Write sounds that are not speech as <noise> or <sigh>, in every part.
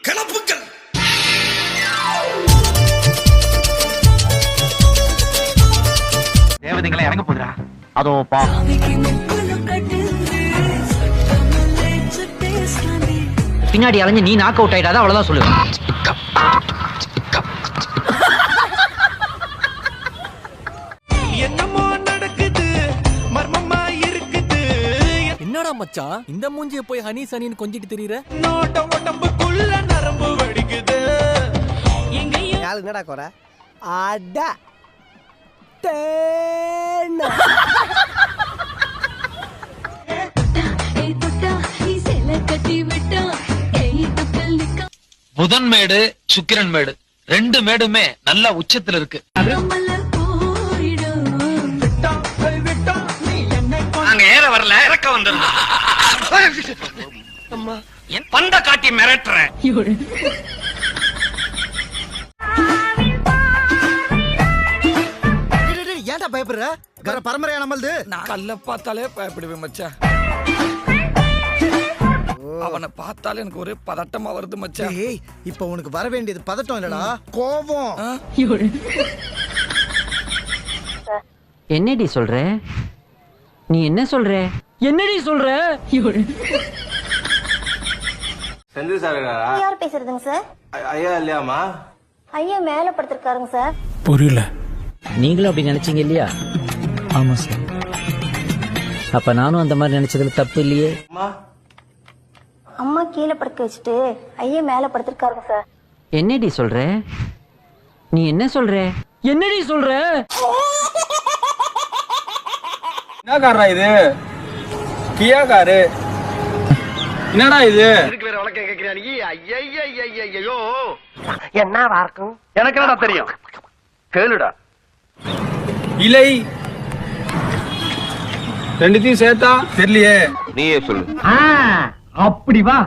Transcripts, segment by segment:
கிளப்புக்கள் தேவதைகளை இறங்க போதுரா அதோ பா. பின்னாடி அலைஞ்சு நீ நாக் அவுட் ஆயிட்டாதான் அவ்வளவுதான் சொல்லுவேன். மச்சான் இந்த மூஞ்சிய போய் ஹனி சனின்னு கொஞ்சிட்டு தெரியற? உடம்புக்குள்ள நரம்பு வடிக்குது. என்னடா குறை? அட. தேனா. புதன் மேடு சுக்கிரன் மேடு. ரெண்டு மேடுமே நல்ல உச்சத்துல இருக்கு. நாங்க ஏற வரல இறக்க வந்துருந்தோம் என் பந்த காட்டி மிரட்டுறேன் ஏன்டா பயப்படுற? வேற பரம்பரையா நம்மளது? கல்ல பார்த்தாலே பயப்படுவேன் மச்சான். அவனை பார்த்தாலே எனக்கு ஒரே பதட்டமா வருது மச்சான். ஏய் இப்போ உனக்கு வர வேண்டியது பதட்டம் இல்லடா. கோபம். என்னடி சொல்ற? நீ என்ன சொல்ற? என்னடி சொல்ற? செந்தில் சார்? யார் பேசுறதுங்க சார்? ஐயா இல்லையாமா ஐயா மேல படுத்திருக்காருங்க சார். புரியல. நீங்களும் அப்படி நினைச்சீங்க இல்லையா? ஆமா சார். அப்ப நானும் அந்த மாதிரி நினைச்சதுல தப்பு இல்லையே? அம்மா. அம்மா கீழே படுக்க வச்சுட்டு ஐயா மேல படுத்திருக்காருங்க சார். என்னடி சொல்ற? நீ என்ன சொல்ற? என்னடி சொல்ற? என்ன காரா இது? கியா காரு என்னடா இது என்னவா இருக்கும்? எனக்கு என்னடா தெரியும்? கேளுடா. இலை. ரெண்டுத்தையும் சேர்த்தா தெரியலையே. நீயே சொல்லு. அப்படி வா.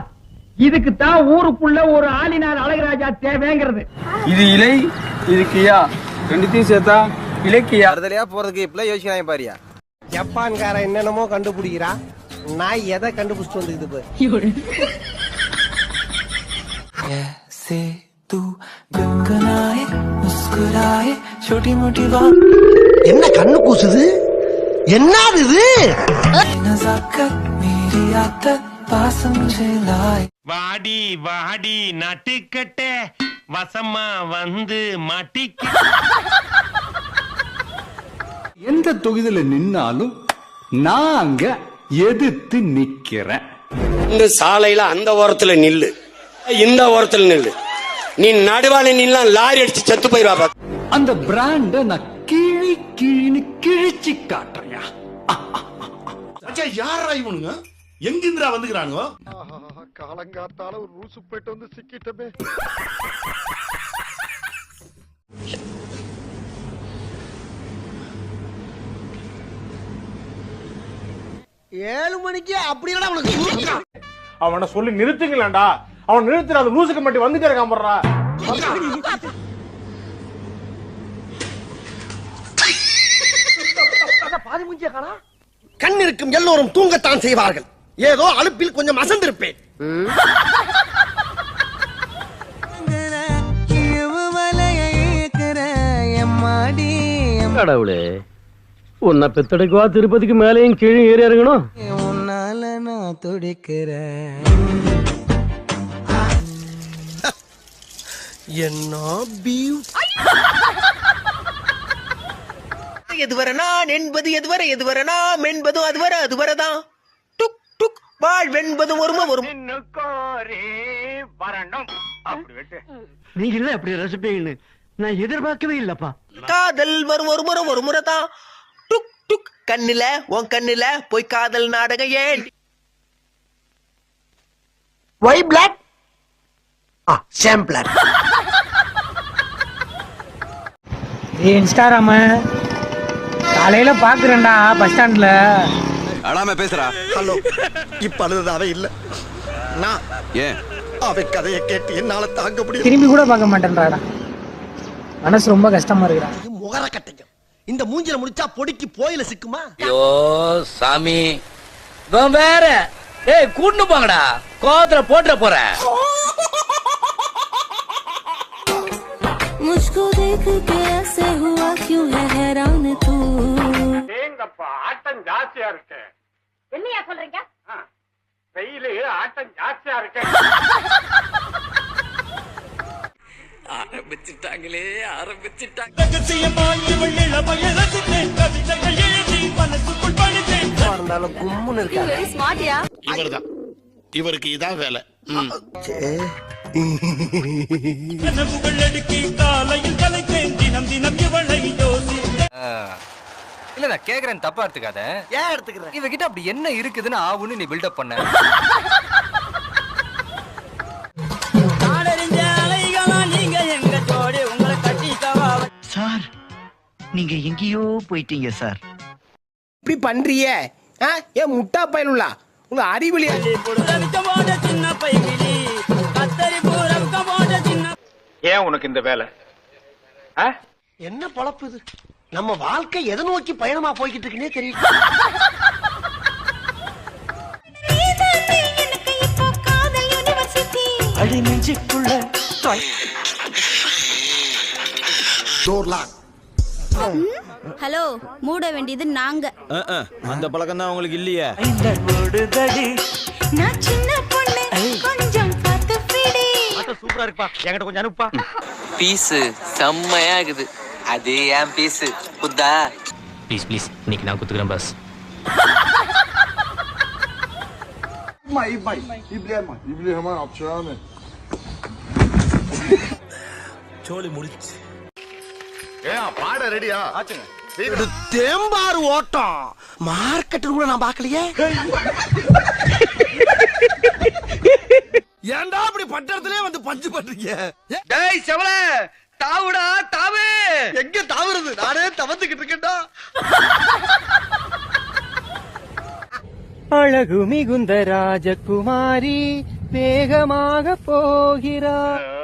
இதுக்கு தான் ஊருக்குள்ள ஒரு ஆளினார் அழகராஜா தேவைங்கிறது. இது இலை இது கியா. ரெண்டுத்தையும் சேர்த்தா இலக்கியா போறதுக்கு இப்பெல்லாம் யோசிக்கிறாங்க பாரியா? ஜப்பான்காரன் என்னென்னமோ கண்டுபிடிக்கிறான் நான் எதை கண்டுபிடிச்சிட்டு வந்துக்குது பாரு. என்ன கண்ணு கூசுது? என்னது இது? வாடி வாடி நட்டுக்கட்ட. வசமா வந்து மாட்டிக்க. எந்த தொகுதியில நின்னாலும் நான் அங்க எதிர்த்து நிக்கிறேன். இந்த சாலையில அந்த ஓரத்துல நில்லு. இந்த ஓரத்துல நில்லு. நீ நடுவால நில்லாம் லாரி அடிச்சு செத்து போயிருவா அந்த பிராண்ட நான் கிழி கிழின்னு கிழிச்சு காட்டுறேன். யாரா இவனுங்க? எங்கிந்திரா வந்துக்கிறானுங்க காலங்காத்தால ஒரு ரூசு போயிட்டு வந்து சிக்கிட்டமே. ஏழு மணிக்கு அப்படி உனக்கு அவனை சொல்லி நிறுத்துங்களேன்டா. அவன் நிறுத்துற அந்த லூசுக்கு மட்டும் வந்துட்டே இருக்கான் போடுறா கண்? இருக்கும் எல்லோரும் தூங்கத்தான் செய்வார்கள். ஏதோ அலுப்பில் கொஞ்சம் அசந்திருப்பேன். கடவுளே. உன்னை பெத்தெடுக்கவா திருப்பதிக்கு மேலேயும் கீழே ஏறி இறங்கணும்? உன்னால நான் துடிக்கிறேன். என்ன பியூட்டி எதுவரை நான் என்பது எதுவரை எதுவரை நாம் என்பதும் அதுவரை அதுவரைதான் டுக் டுக் வாழ்வென்பதும் ஒரும வரும். நீங்க இல்ல அப்படி ரசிப்பீங்கன்னு நான் எதிர்பார்க்கவே இல்லப்பா. காதல் வரும் ஒரு முறை ஒரு முறை தான் டுக் கண்ணுல உன் கண்ணுல போய் காதல் நாடகம் ஏன்? Why block ah same block Instagram. காலையில பாக்குறேன்டா பஸ் ஸ்டாண்ட்ல அழாம பேசுறா. ஹலோ இப்ப அழுது அவ இல்ல. நான் ஏன்? அவ கதையை கேட்டு என்னால தாங்க முடியும் திரும்பி கூட பார்க்க மாட்டேன்றாடா. மனசு ரொம்ப கஷ்டமா இருக்குடா. முகர கட்டைங்க. இந்த மூஞ்சில முடிச்சா பொடிக்கு போயில சிக்குமா? ஐயோ சாமி. வேற. ஏய் கூட்டு போங்கடா. கோவத்துல போட்டுற போற. मुझको देख के ऐसे हुआ क्यों है हैरान तू? ஏங்கப்பா ஆட்டம் என்னையா சொல்றீங்க? வெயிலு ஆட்டம் ஜாஸ்தியா இருக்கேன் <laughs> ஆரம்பிச்சுட்டாங்களே ஆரம்பிச்சுட்டாங்க. இருந்தாலும் கும்முன்னு ஸ்மார்ட்யா இவர்தான். இவருக்கு இதான் வேலை. இல்ல நான் கேக்குறேன் தப்பா எடுத்துக்காத. ஏன் எடுத்துக்கிறேன்? இவகிட்ட அப்படி என்ன இருக்குதுன்னு ஆவுன்னு நீ பில்டப் பண்ண. <laughs> நீங்க எங்கேயோ போயிட்டீங்க சார். இப்படி பண்றியே? ஏன் முட்டா பயலுள்ளா உங்க அறிவிலியா? ஏன் உனக்கு இந்த வேலை? என்ன பொழப்பு இது? நம்ம வாழ்க்கை எதை நோக்கி பயணமா போய்கிட்டு இருக்குன்னே தெரியல அடி நெஞ்சுக்குள்ள ஹலோ மூட வேண்டியது நாங்க. அந்த பழக்கம் தான் உங்களுக்கு இல்லையே? நான் சின்ன பொண்ணு கொஞ்சம் பார்த்து பிடி சூப்பரா இருக்குப்பா என்கிட்ட கொஞ்சம் அனுப்பா பீஸு செம்மையா இருக்குது அது ஏன் பீஸு புத்தா. ப்ளீஸ் ப்ளீஸ் இன்னைக்கு நான் குத்துக்கிறேன் பஸ் தேம்பாறு ஓட்டம். மார்க்கெட்டு கூட நான் பார்க்கலையே. ஏன்டா அப்படி பட்டறதுலயே வந்து பஞ்சு பண்றீங்க? டேய் செவல தாவுடா தாவு. எங்க தாவுறது? நானே தவந்துகிட்டு இருக்கேன்டா. அழகு மிகுந்த ராஜகுமாரி வேகமாக போகிறார்.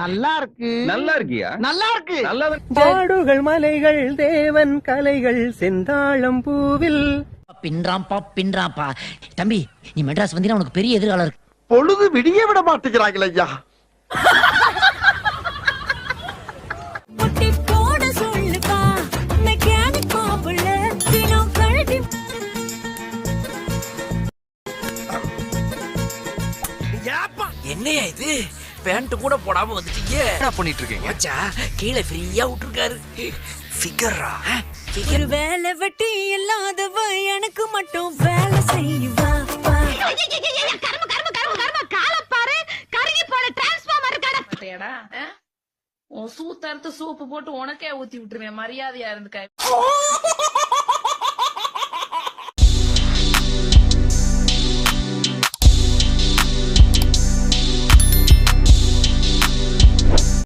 நல்லா இருக்கு நல்லா இருக்கியா நல்லா இருக்கு நல்லா காடுகள் மலைகள் தேவன் கலைகள் செந்தாழம் பூவில். பின்றாம்பா பின்றாம்பா தம்பி நீ மெட்ராஸ் வந்தீங்கன்னா உனக்கு பெரிய எதிர்காலம் இருக்கு. பொழுது விடிய விட மாட்டேங்கிறாங்களே ஐயா. என்னையா இது? பேண்ட் கூட போடாம வந்துட்டீங்க. என்ன பண்ணிட்டு இருக்கீங்க மச்சா கீழே ஃப்ரீயா விட்டுருக்காரு. ஃபிகரா? ஒரு வேலை வெட்டி இல்லாதவ எனக்கு மட்டும் வேலை செய்வா கர்ம கர்ம கர்ம கர்ம கால பாரு. கருகி போன டிரான்ஸ்ஃபார்மர் இருக்காடா உன் சூத்தறுத்து சூப்பு போட்டு உனக்கே ஊத்தி விட்டுருவேன். மரியாதையா இருந்துக்க.